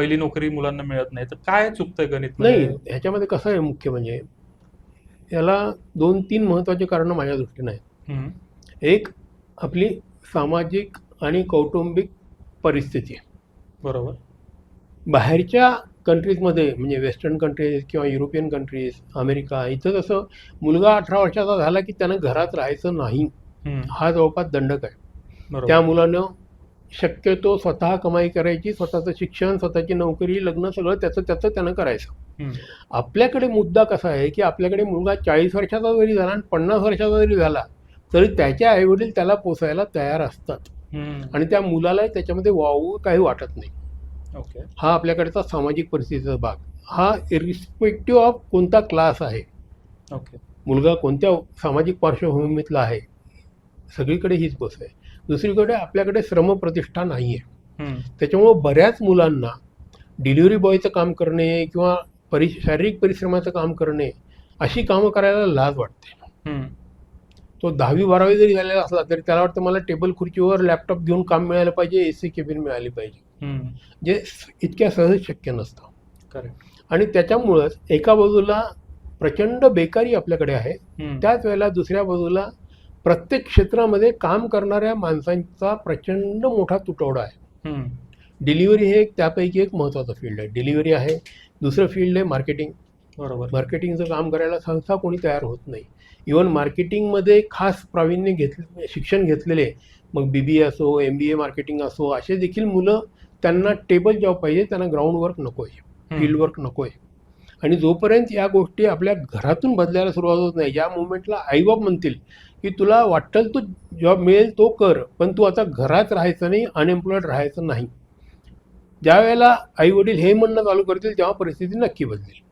पहिली नोकरी मुलांना मिळत नाही तर काय चुकतंय गणित नाही ह्याच्यामध्ये कसं आहे मुख्य म्हणजे याला दोन तीन महत्त्वाची कारणं माझ्या दृष्टीने आहेत. एक आपली सामाजिक आणि कौटुंबिक परिस्थिती. बरोबर. बाहेरच्या कंट्रीजमध्ये म्हणजे वेस्टर्न कंट्रीज किंवा युरोपियन कंट्रीज अमेरिका इथं कसं मुलगा अठरा वर्षाचा झाला की त्यानं घरात राहायचं नाही. हा जवळपास दंडक आहे. त्या मुलानं शक्यतो स्वतः कमाई करायची स्वतःचं शिक्षण स्वतःची नोकरी लग्न सगळं त्याचं त्याचं त्यानं करायचं. आपल्याकडे मुद्दा कसा आहे की आपल्याकडे मुलगा चाळीस वर्षाचा जरी झाला आणि पन्नास वर्षाचा जरी झाला तरी त्याचे आईवडील त्याला पोसायला तयार असतात. आणि त्या मुलाला त्याच्यामध्ये वावू काही वाटत नाही. ओके. हा आपल्याकडचा सामाजिक परिस्थितीचा भाग. हा इरिस्पेक्टिव्ह ऑफ कोणता क्लास आहे. ओके. मुलगा कोणत्या सामाजिक पार्श्वभूमीतला आहे. सगळीकडे हीच गोष्ट आहे. दुसरीकडे आपल्याकडे श्रमप्रतिष्ठा नाही आहे त्याच्यामुळं बऱ्याच मुलांना डिलिव्हरी बॉयचं काम करणे किंवा परि शारीरिक परिश्रमाचं काम करणे अशी कामं करायला लाज वाटते. तो दहावी बारावी जरी झालेला असला तरी त्याला वाटतं मला टेबल खुर्चीवर लॅपटॉप घेऊन काम मिळालं पाहिजे ए सी केबिन मिळाली पाहिजे. जे इतक्या सहज शक्य नसतं. करेक्ट आणि त्याच्यामुळंच एका बाजूला प्रचंड बेकारी आपल्याकडे आहे. त्याच वेळेला दुसऱ्या बाजूला प्रत्येक क्षेत्रामध्ये काम करणाऱ्या माणसांचा प्रचंड मोठा तुटवडा आहे. डिलिव्हरी हे एक त्यापैकी एक महत्त्वाचं फील्ड आहे. डिलिव्हरी आहे. दुसरं फील्ड आहे मार्केटिंग. बरोबर. मार्केटिंगचं काम करायला सहसा कोणी तयार होत नाही. इवन मार्केटिंगमध्ये खास प्रावीण्य घेतले शिक्षण घेतलेले मग बी बी ए असो एम बी ए मार्केटिंग असो असे देखील मुलं त्यांना टेबल जॉब पाहिजे त्यांना ग्राउंड वर्क नको आहे फील्ड वर्क नको आहे आणि जोपर्यंत या गोष्टी आपल्या घरातून बदलायला सुरुवात होत नाही ज्या मुवमेंटला आईबाप म्हणतील की तुला वाटेल तो जॉब मिळेल तो कर पण तू आता घरात राहायचं नाही अनएम्प्लॉईड राहायचं नाही. ज्या वेळेला आई वडील हे म्हणणं चालू करतील तेव्हा परिस्थिती नक्की बदलेल.